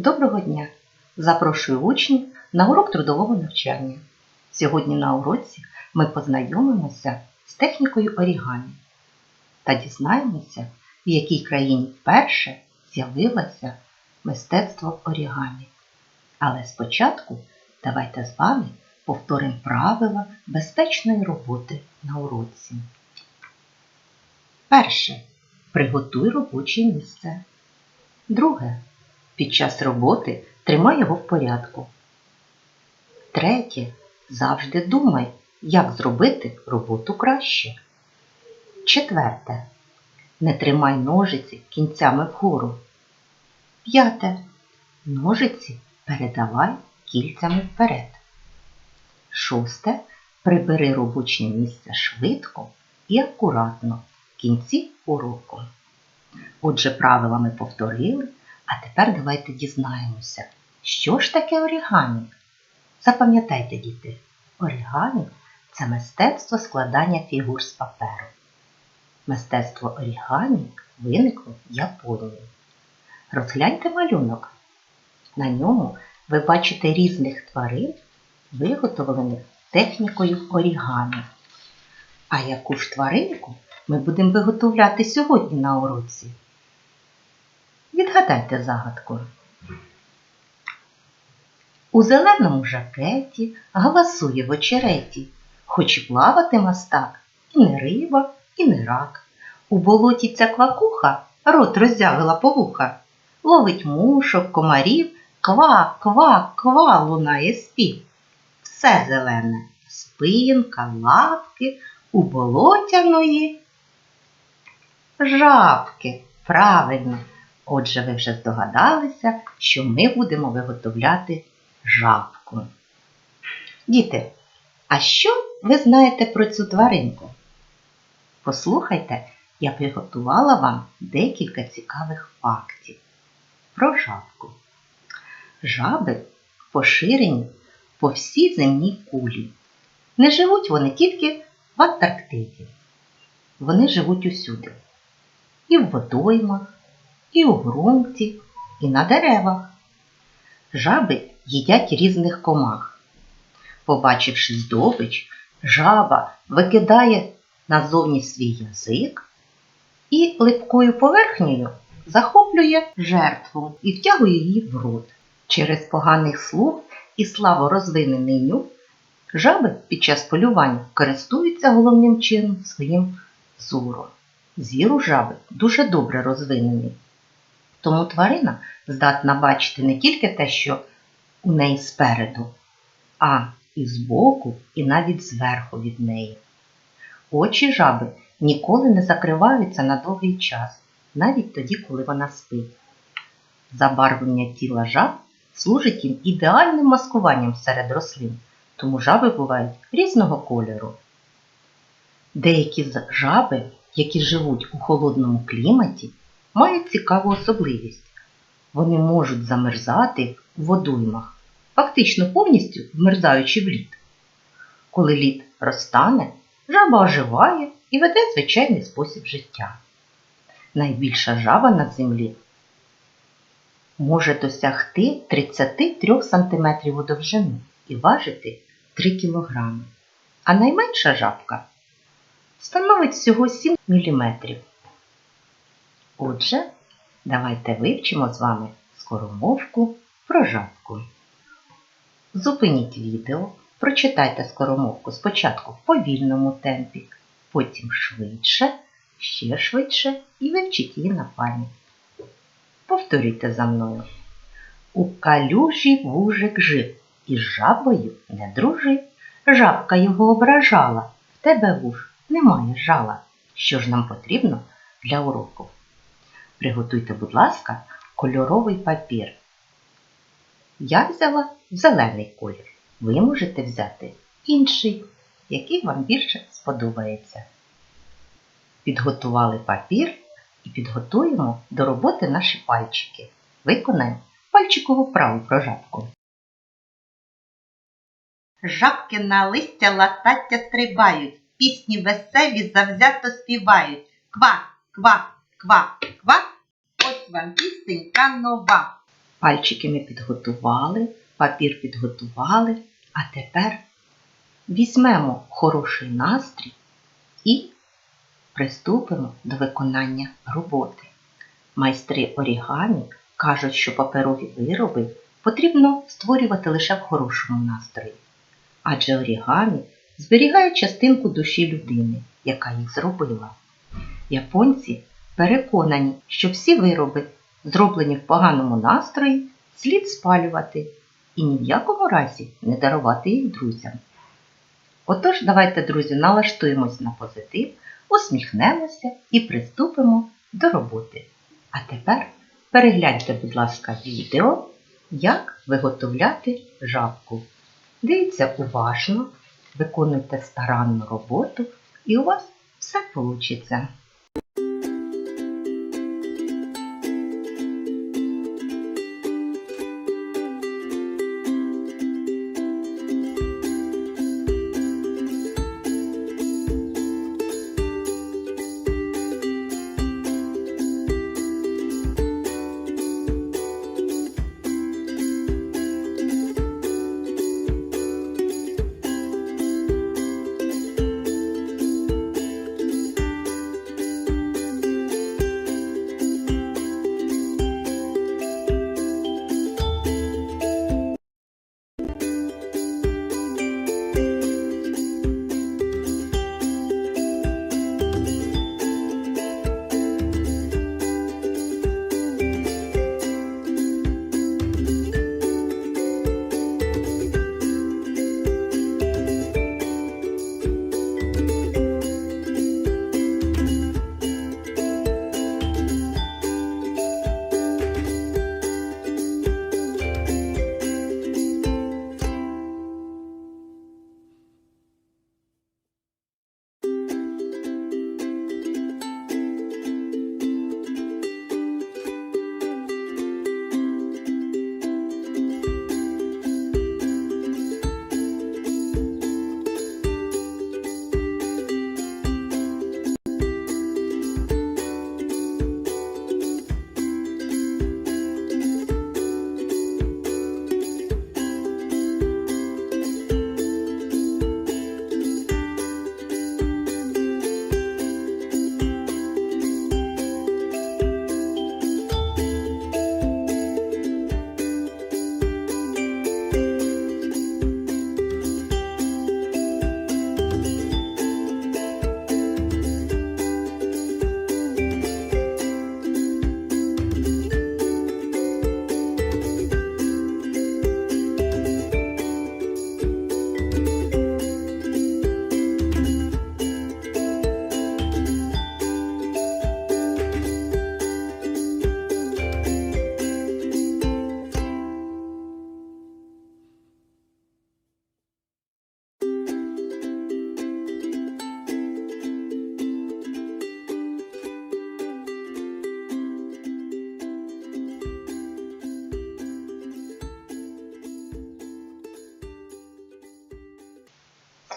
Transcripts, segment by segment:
Доброго дня! Запрошую учнів на урок трудового навчання. Сьогодні на уроці ми познайомимося з технікою орігамі та дізнаємося, в якій країні вперше з'явилося мистецтво орігамі. Але спочатку давайте з вами повторимо правила безпечної роботи на уроці. Перше. Приготуй робоче місце. Друге. Під час роботи тримай його в порядку. Третє. Завжди думай, як зробити роботу краще. Четверте. Не тримай ножиці кінцями вгору. П'яте. Ножиці передавай кільцями вперед. Шосте. Прибери робоче місце швидко і акуратно в кінці уроку. Отже, правила ми повторили, а тепер давайте дізнаємося, що ж таке орігамі? Запам'ятайте, діти, орігамі це мистецтво складання фігур з паперу. Мистецтво орігамі виникло в Японії. Розгляньте малюнок. На ньому ви бачите різних тварин, виготовлених технікою орігамі. А яку ж тваринку ми будемо виготовляти сьогодні на уроці? Відгадайте загадку. У зеленому жакеті галасує в очереті, хоч і плавати мастак, і не риба, і не рак. У болоті ця квакуха рот роззявила повуха, ловить мушок, комарів, ква, ква, ква лунає спів. Все зелене, спинка, лапки у болотяної жабки. Правильно. Отже, ви вже здогадалися, що ми будемо виготовляти жабку. Діти, а що ви знаєте про цю тваринку? Послухайте, я приготувала вам декілька цікавих фактів про жабку. Жаби поширені по всій земній кулі. Не живуть вони тільки в Антарктиді. Вони живуть усюди. І в водоймах, і у ґрунті, і на деревах. Жаби їдять різних комах. Побачивши здобич, жаба викидає назовні свій язик і липкою поверхнею захоплює жертву і втягує її в рот. Через поганий слух і слабо розвинений нюх жаби під час полювання користуються головним чином своїм зором. Зір у жаби дуже добре розвинений. Тому тварина здатна бачити не тільки те, що у неї спереду, а і збоку, і навіть зверху від неї. Очі жаби ніколи не закриваються на довгий час, навіть тоді, коли вона спить. Забарвлення тіла жаб служить їм ідеальним маскуванням серед рослин, тому жаби бувають різного кольору. Деякі жаби, які живуть у холодному кліматі, мають цікаву особливість. Вони можуть замерзати в водоймах, фактично повністю вмерзаючи в лід. Коли лід розтане, жаба оживає і веде звичайний спосіб життя. Найбільша жаба на землі може досягти 33 см у довжину і важити 3 кг. А найменша жабка становить всього 7 мм. Отже, давайте вивчимо з вами скоромовку про жабку. Зупиніть відео, прочитайте скоромовку спочатку в повільному темпі, потім швидше, ще швидше і вивчіть її на пам'ять. Повторюйте за мною. У калюжі вужик жив, і з жабою не дружив. Жабка його ображала, в тебе вуж немає жала. Що ж нам потрібно для уроку? Приготуйте, будь ласка, кольоровий папір. Я взяла зелений колір. Ви можете взяти інший, який вам більше сподобається. Підготували папір і підготуємо до роботи наші пальчики. Виконаємо пальчикову вправу про жабку. Жабки на листя латаття стрибають, пісні веселі завзято співають. Ква, ква, ква, ква. Ось вам пісенька нова. Пальчики ми підготували, папір підготували, а тепер візьмемо хороший настрій і приступимо до виконання роботи. Майстри орігамі кажуть, що паперові вироби потрібно створювати лише в хорошому настрої, адже орігамі зберігає частинку душі людини, яка їх зробила. Японці переконані, що всі вироби, зроблені в поганому настрої, слід спалювати і ні в якому разі не дарувати їх друзям. Отож, давайте, друзі, налаштуємось на позитив, усміхнемося і приступимо до роботи. А тепер перегляньте, будь ласка, відео, як виготовляти жабку. Дивіться уважно, виконуйте старанну роботу, і у вас все вийде.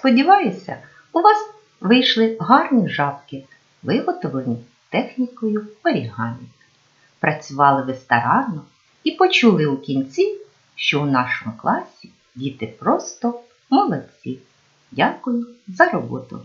Сподіваюся, у вас вийшли гарні жабки, виготовлені технікою орігамі. Працювали ви старанно і почули у кінці, що у нашому класі діти просто молодці. Дякую за роботу!